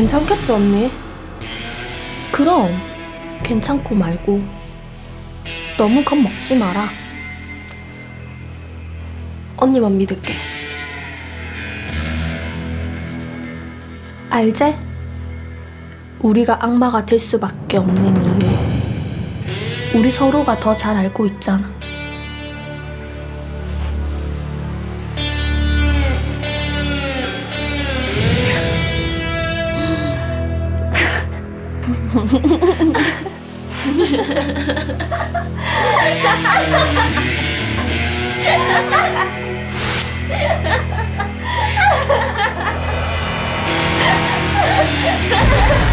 괜찮겠지 언니? 그럼 괜찮고 말고 너무 겁 먹지 마라. 언니만 믿을게. 알제? 우리가 악마가 될 수밖에 없는 이유. 우리 서로가 더 잘 알고 있잖아. Ha ha ha!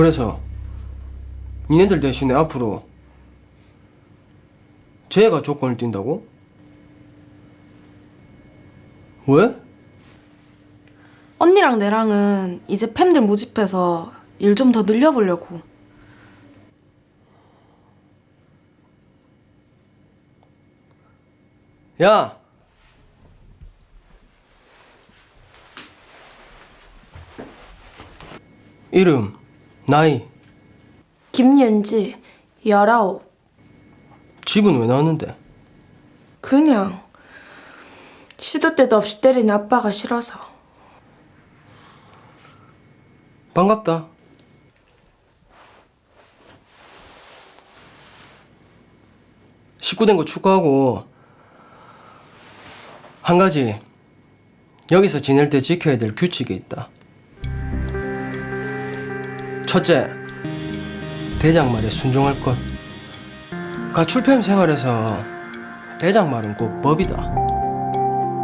그래서 니네들 대신에 앞으로 쟤가 조건을 띈다고? 왜? 언니랑 내랑은 이제 팸들 모집해서 일 좀 더 늘려보려고. 야! 이름, 나이, 김윤지, 열아홉. 집은 왜 나왔는데? 그냥 시도 때도 없이 때리는 아빠가 싫어서. 반갑다. 식구 된 거 축하하고 한 가지 여기서 지낼 때 지켜야 될 규칙이 있다. 첫째, 대장 말에 순종할 것. 가출팸 생활에서 대장 말은 꼭 법이다.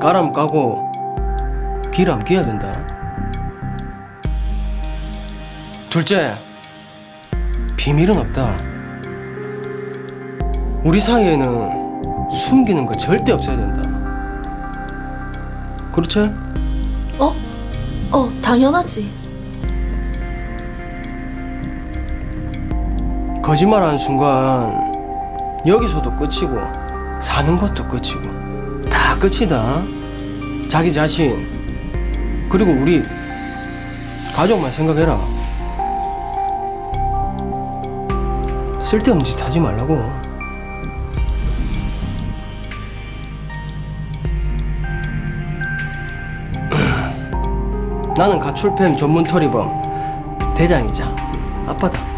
까람 까고 기람 기어야 된다. 둘째, 비밀은 없다. 우리 사이에는 숨기는 거 절대 없어야 된다. 그렇지? 어? 어, 당연하지. 거짓말하는 순간 여기서도 끝이고 사는 것도 끝이고 다 끝이다. 자기 자신 그리고 우리 가족만 생각해라. 쓸데없는 짓 하지 말라고. 나는 가출팸 전문 터리범 대장이자 아빠다.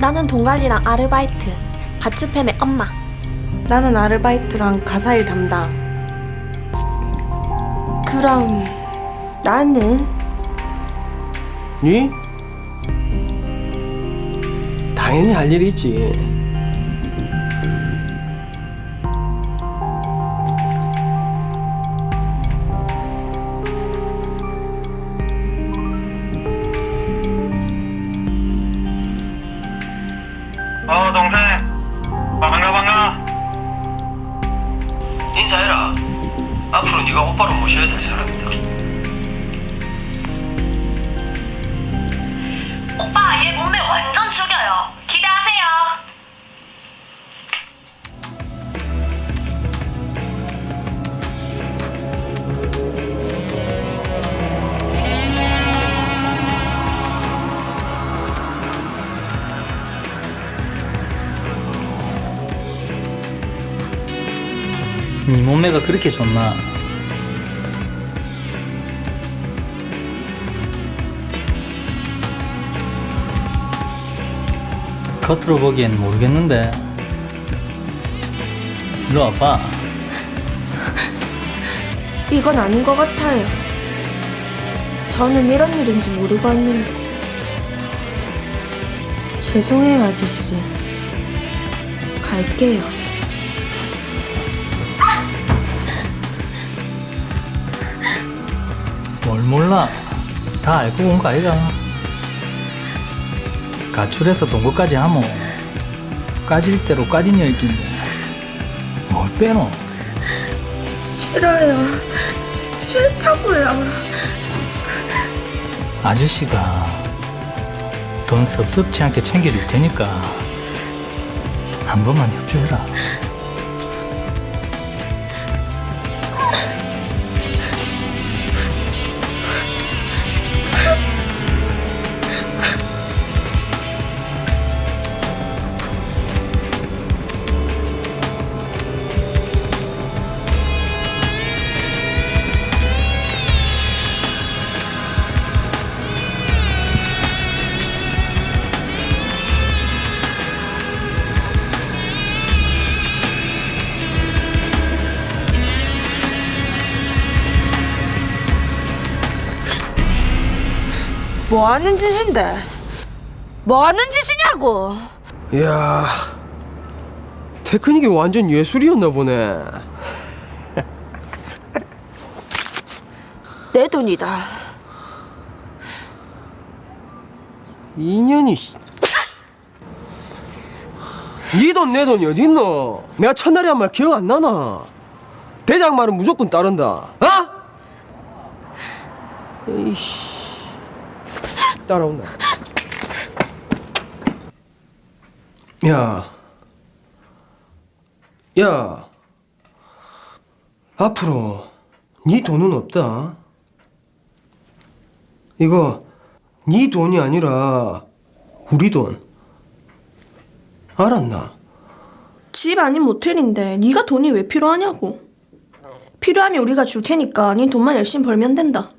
나는 동갈이랑 아르바이트, 가츠팸의 엄마. 나는 아르바이트랑 가사일 담당. 그럼 나는 니? 당연히 할 일이 있지. 몸매가 그렇게 좋나? 겉으로 보기엔 모르겠는데 일로 와봐 이건 아닌 것 같아요. 저는 이런 일인지 모르고 왔는데. 죄송해요, 아저씨. 갈게요. 뭘 몰라. 다 알고 온 거 아이가. 가출해서 동거까지 하모. 까질 대로 까진 열기인데. 뭘 빼노? 싫어요. 싫다고요. 아저씨가 돈 섭섭치 않게 챙겨줄 테니까 한 번만 협조해라 뭐 하는 짓인데? 뭐 하는 짓이냐고? 이야, 테크닉이 완전 예술이었나 보네. 내 돈이다. 인연이. 니돈 내 돈이 어딨노? 내가 첫날에 한 말 기억 안 나나? 대장 말은 무조건 따른다. 어? 에이씨. 따라온다. 야. 야. 앞으로 네 돈은 없다. 이거 네 돈이 아니라 우리 돈. 알았나? 집 아닌 모텔인데 네가 돈이 왜 필요하냐고. 필요하면 우리가 줄 테니까 네 돈만 열심히 벌면 된다.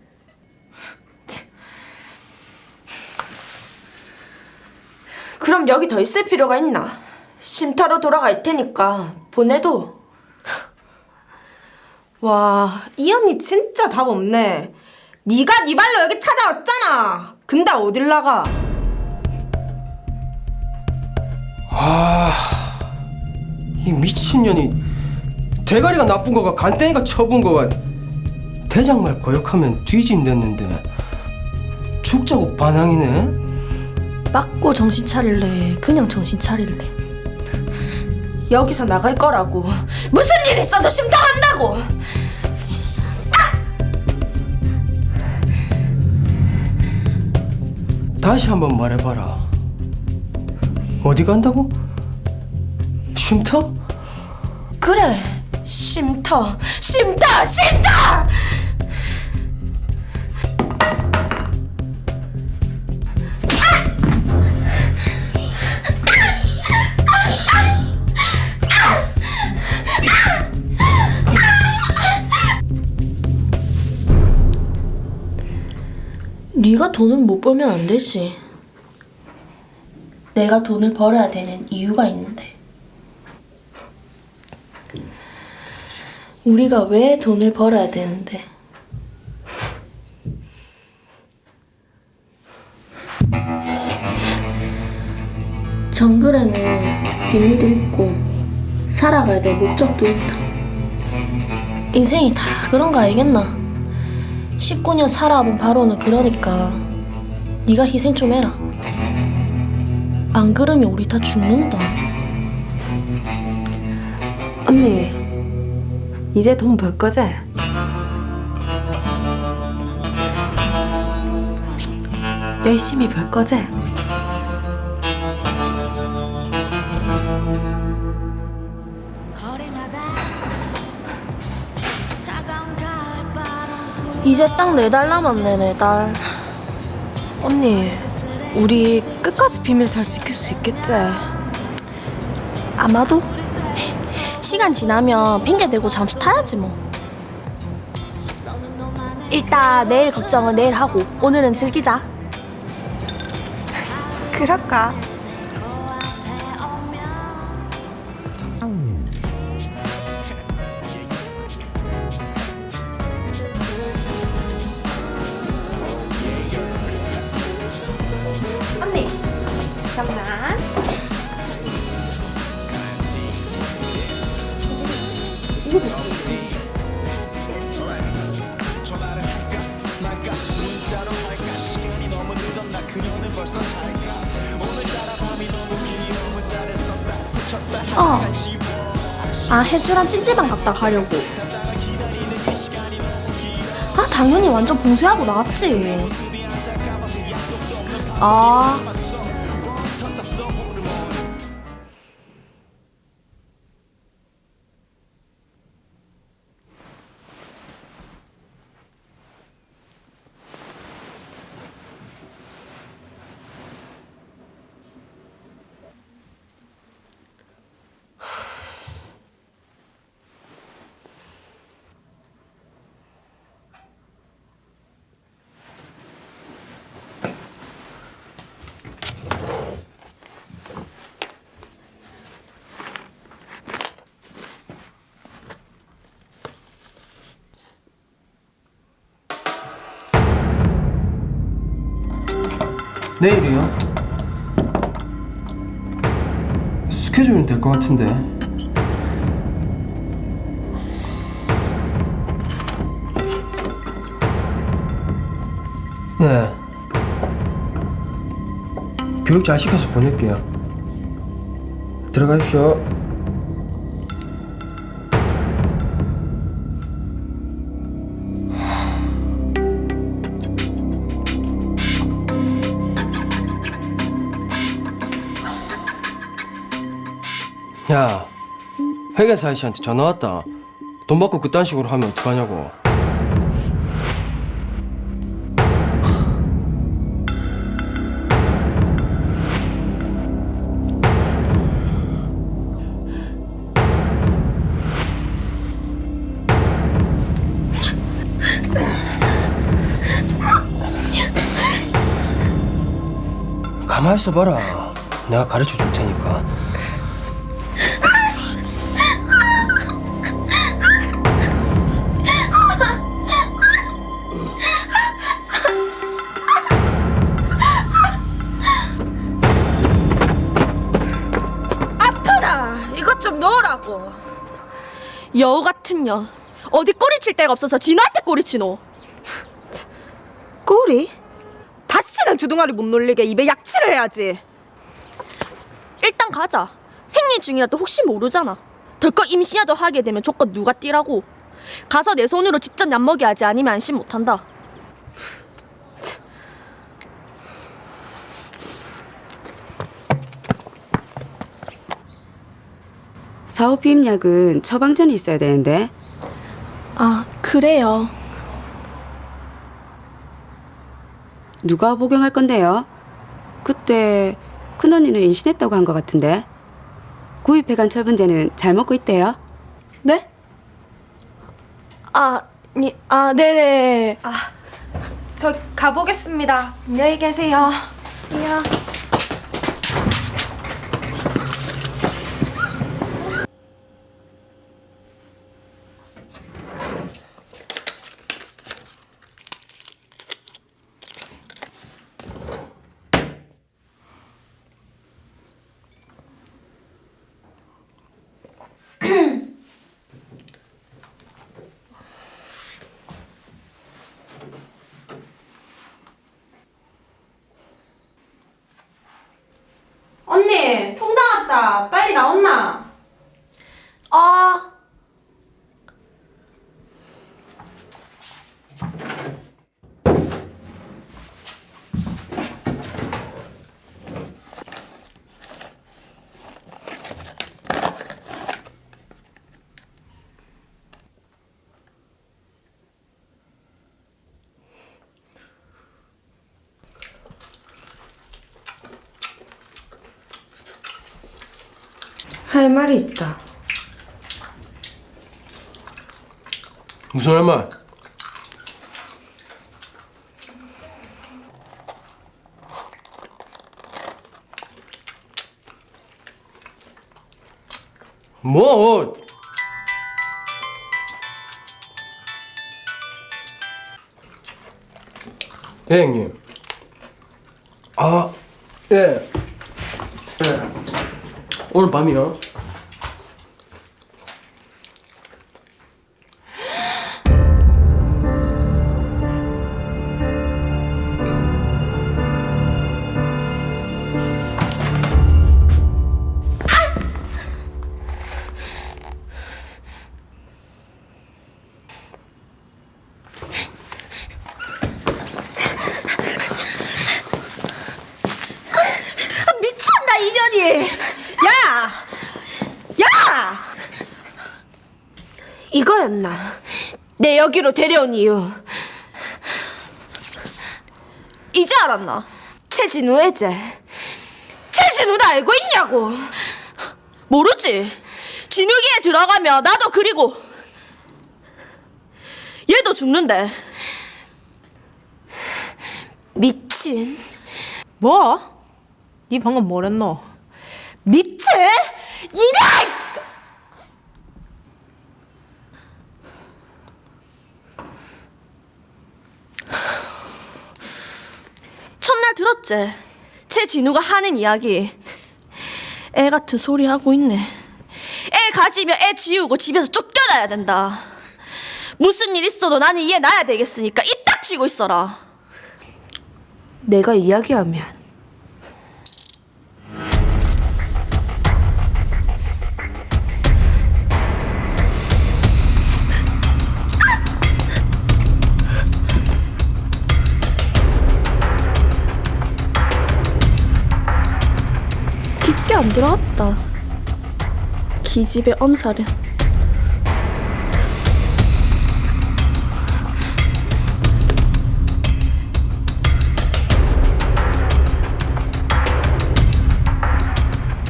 그럼 여기 더 있을 필요가 있나? 쉼터로 돌아갈 테니까 보내도. 와, 이 언니 진짜 답 없네. 네가 네 발로 여기 찾아왔잖아. 근데 어딜 나가? 이 미친년이 대가리가 나쁜 거가 간땡이가 쳐본 거가 대장말 거역하면 뒤진댔는데 죽자고 반항이네? 맞고 정신 차릴래. 그냥 정신 차릴래. 여기서 나갈 거라고. 무슨 일 있어도 심통한다고. 다시 한번 말해봐라 어디 간다고? 쉼터? 그래, 쉼터, 쉼터, 쉼터. 네가 돈을 못 벌면 안 되지. 내가 돈을 벌어야 되는 이유가 있는데. 우리가 왜 돈을 벌어야 되는데? 정글에는 비밀도 있고 살아가야 될 목적도 있다. 인생이 다 그런 거 알겠나? 19년 살아본 바로는 그러니까 네가 희생 좀 해라. 안 그러면 우리 다 죽는다. 언니, 이제 돈 벌 거지? 열심히 벌 거지? 이제 딱 네 달 남았네 네 달. 언니, 우리 끝까지 비밀 잘 지킬 수 있겠지? 아마도 시간 지나면 핑계 대고 잠수 타야지 뭐. 일단 내일 걱정은 내일 하고 오늘은 즐기자. 그럴까? 잠깐만. 어. 아 해주랑 찜질방 갔다 가려고. 아 당연히 완전 봉쇄하고 나왔지. 아. 내일이요? 스케줄은 될 것 같은데. 네. 교육 잘 시켜서 보낼게요. 들어가십시오. 야, 회계사 아저씨한테 전화 왔다. 돈 받고 그딴 식으로 하면 어떡하냐고. 가만히 있어봐라. 내가 가르쳐 줄 테니까. 여우 같은 년. 어디 꼬리 칠 데가 없어서 진호한테 꼬리 치노. 꼬리? 다시는 주둥아리 못 놀리게 입에 약치를 해야지. 일단 가자. 생리 중이라도 혹시 모르잖아. 덜컥 임시라도 하게 되면 조건 누가 띠라고. 가서 내 손으로 직접 엿먹이 하지 아니면 안심 못한다. 사업 비임약은 처방전이 있어야 되는데 아 그래요. 누가 복용할 건데요? 그때 큰 언니는 임신했다고 한 것 같은데 구입해간 처분제는 잘 먹고 있대요? 네? 아, 니, 아, 네네. 아, 저 가보겠습니다. 안녕히 계세요. 야. 언니, 통 나왔다. 빨리 나온나? 아. 할 말이 있다. 무슨 할 말? 뭐? 예, 형님. 아, 예. 예. 오늘 밤이요? 여기로 데려온 이유 이제 알았나 최진우 애제 최진우를 알고 있냐고 모르지 진욱이에 들어가면 나도 그리고 얘도 죽는데 미친 뭐? 니 방금 뭐랬노? 미친? 이래! 들었지? 최진우가 하는 이야기. 애 같은 소리 하고 있네. 애 가지면 애 지우고 집에서 쫓겨나야 된다. 무슨 일 있어도 나는 얘 낳아야 되겠으니까 입 닥치고 있어라. 내가 이야기하면 들어갔다. 기집애 엄살은.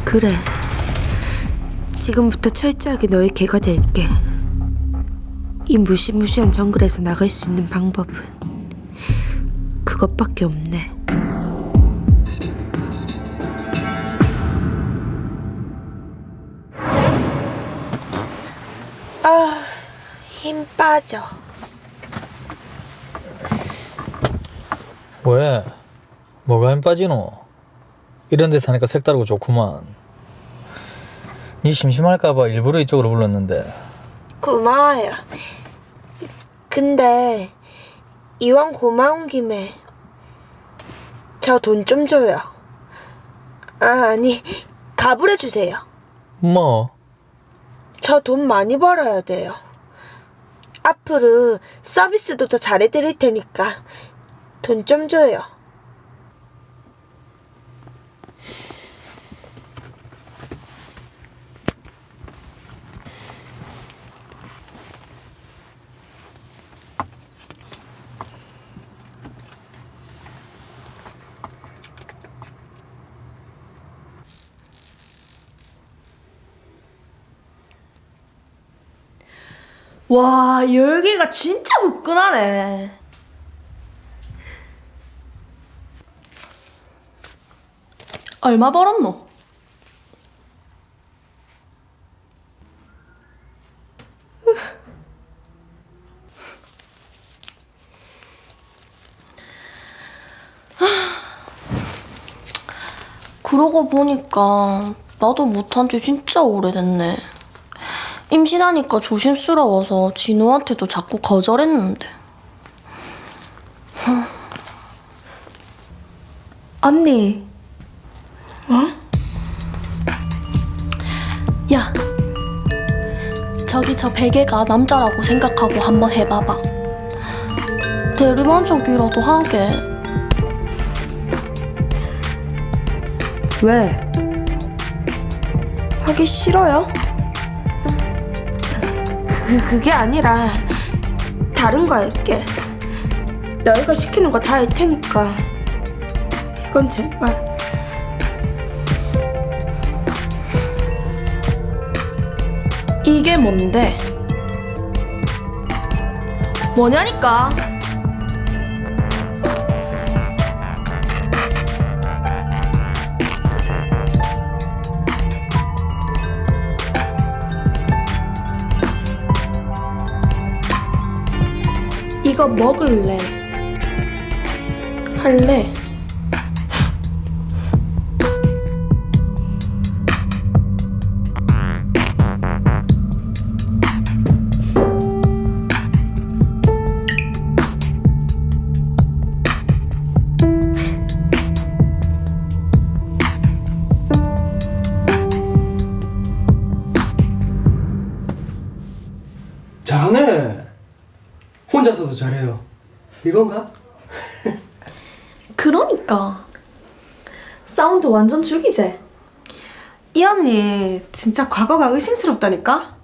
그래. 지금부터 철저하게 너의 개가 될게. 이 무시무시한 정글에서 나갈 수 있는 방법은 그것밖에 없네. 아, 힘 빠져. 왜? 뭐가 힘 빠지노? 이런 데 사니까 색다르고 좋구만. 니 심심할까봐 일부러 이쪽으로 불렀는데 고마워요. 근데 이왕 고마운 김에 저 돈 좀 줘요. 아, 아니, 가불해 주세요. 뭐? 저 돈 많이 벌어야 돼요. 앞으로 서비스도 더 잘해드릴 테니까 돈 좀 줘요. 와 열기가 진짜 후끈하네. 얼마 벌었노? 그러고 보니까 나도 못한 지 진짜 오래됐네. 임신하니까 조심스러워서 진우한테도 자꾸 거절했는데. 언니, 야, 저기 저 베개가 남자라고 생각하고 한번 해봐봐. 대리만족이라도 하게. 왜? 하기 싫어요? 그, 그게 아니라 다른 거 할게. 너희가 시키는 거 다 할 테니까 이건 제발. 이게 뭔데? 뭐냐니까. 이거 먹을래? 할래? 이건가? 그러니까 사운드 완전 죽이제. 이 언니 진짜 과거가 의심스럽다니까?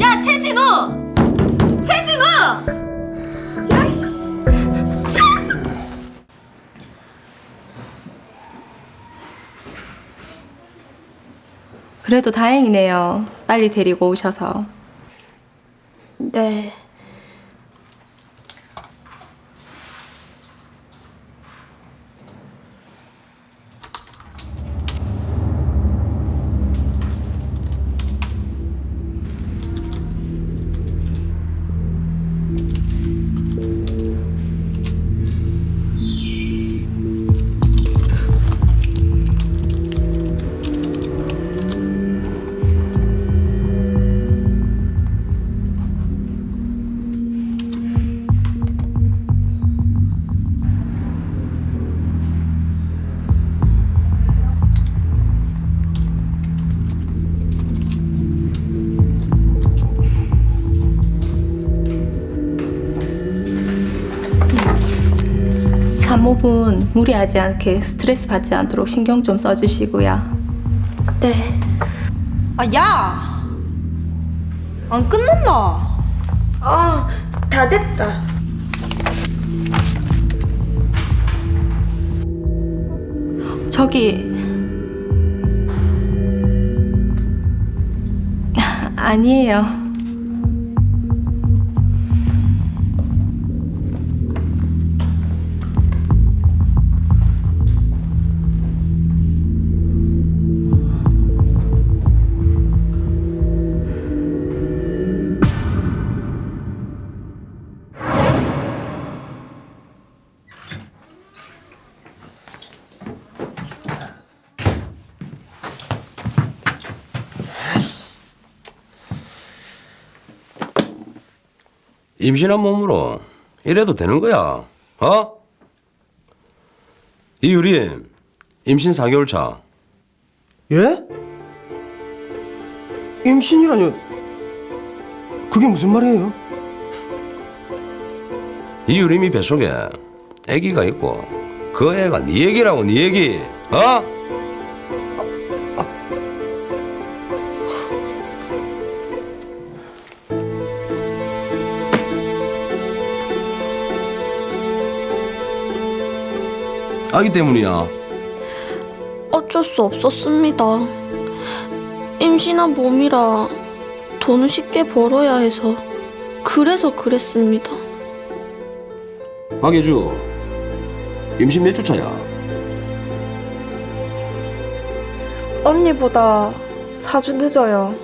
야, 최진우! 최진우! 그래도 다행이네요. 빨리 데리고 오셔서. 네. 산모분 무리하지 않게 스트레스 받지 않도록 신경 좀 써주시고요. 네. 아, 야! 안 끝났나? 아, 다 됐다. 저기 아니에요. 임신한 몸으로 이래도 되는 거야. 어? 이유림 임신 4개월 차. 예? 임신이라뇨? 그게 무슨 말이에요? 이유림이 뱃속에 아기가 있고 그 애가 네 얘기라고 네 얘기. 어? 아기 때문이야. 어쩔 수 없었습니다. 임신한 몸이라 돈을 쉽게 벌어야 해서 그래서 그랬습니다. 박예주 임신 몇 주 차야? 언니보다 사주 늦어요.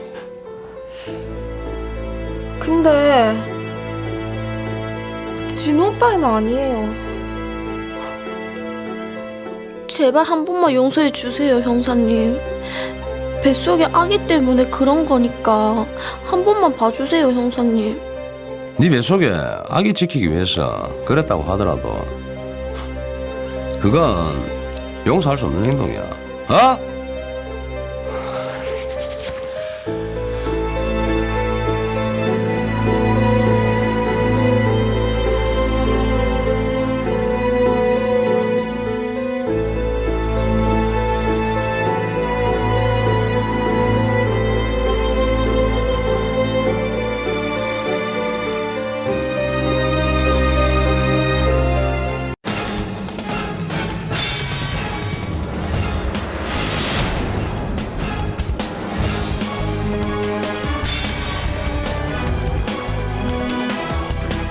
근데 진우 오빠는 아니에요. 제발 한 번만 용서해 주세요, 형사님. 뱃속에 아기 때문에 그런 거니까 한 번만 봐주세요, 형사님. 네 뱃속에 아기 지키기 위해서 그랬다고 하더라도 그건 용서할 수 없는 행동이야 어?